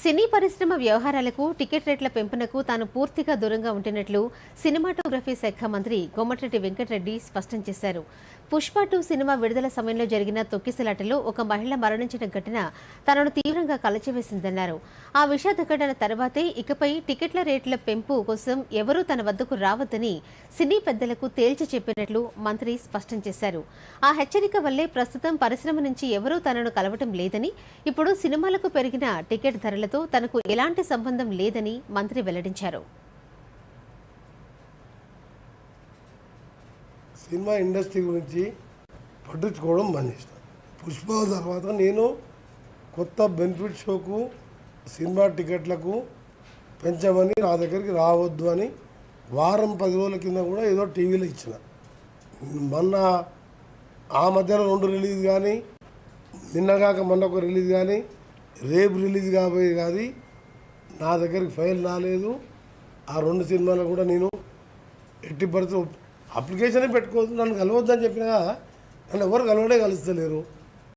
సినీ పరిశ్రమ వ్యవహారాలకు టికెట్ రేట్ల పెంపునకు తాను పూర్తిగా దూరంగా ఉంటున్నట్లు సినిమాటోగ్రఫీ శాఖ మంత్రి కోమటిరెడ్డి వెంకటరెడ్డి స్పష్టం చేశారు. పుష్ప టూ సినిమా విడుదల సమయంలో జరిగిన తొక్కిసలాటలో ఒక మహిళ మరణించిన ఘటన తనను తీవ్రంగా కలచివేసిందన్నారు. ఆ విషాద ఘటన తర్వాతే ఇకపై టికెట్ల రేట్ల పెంపు కోసం ఎవరూ తన వద్దకు రావద్దని సినీ పెద్దలకు తేల్చి చెప్పినట్లు మంత్రి స్పష్టం చేశారు. ఆ హెచ్చరిక వల్లే ప్రస్తుతం పరిశ్రమ నుంచి ఎవరూ తనను కలవటం లేదని ఇప్పుడు సినిమాలకు పెరిగిన టికెట్ ధరలతో తనకు ఎలాంటి సంబంధం లేదని మంత్రి వెల్లడించారు. సినిమా ఇండస్ట్రీ గురించి పట్టించుకోవడం బంద్ పుష్ప తర్వాత నేను కొత్త బెనిఫిట్ షోకు సినిమా టికెట్లకు పెంచమని నా దగ్గరికి రావద్దు అని వారం పది రోజుల కింద కూడా ఏదో టీవీలో ఇచ్చిన. మొన్న ఆ మధ్యలో రెండు రిలీజ్ కానీ నిన్నగాక మొన్న ఒక రిలీజ్ కానీ రేపు రిలీజ్ కాబోయే కానీ నా దగ్గరికి ఫైల్ రాలేదు. ఆ రెండు సినిమాలు కూడా నేను ఎట్టి పరిస్థితి అప్లికేషనే పెట్టుకోవద్దు. నన్ను కలవద్దని చెప్పినా నన్ను ఎవరు కలవడే కలుస్తలేరు.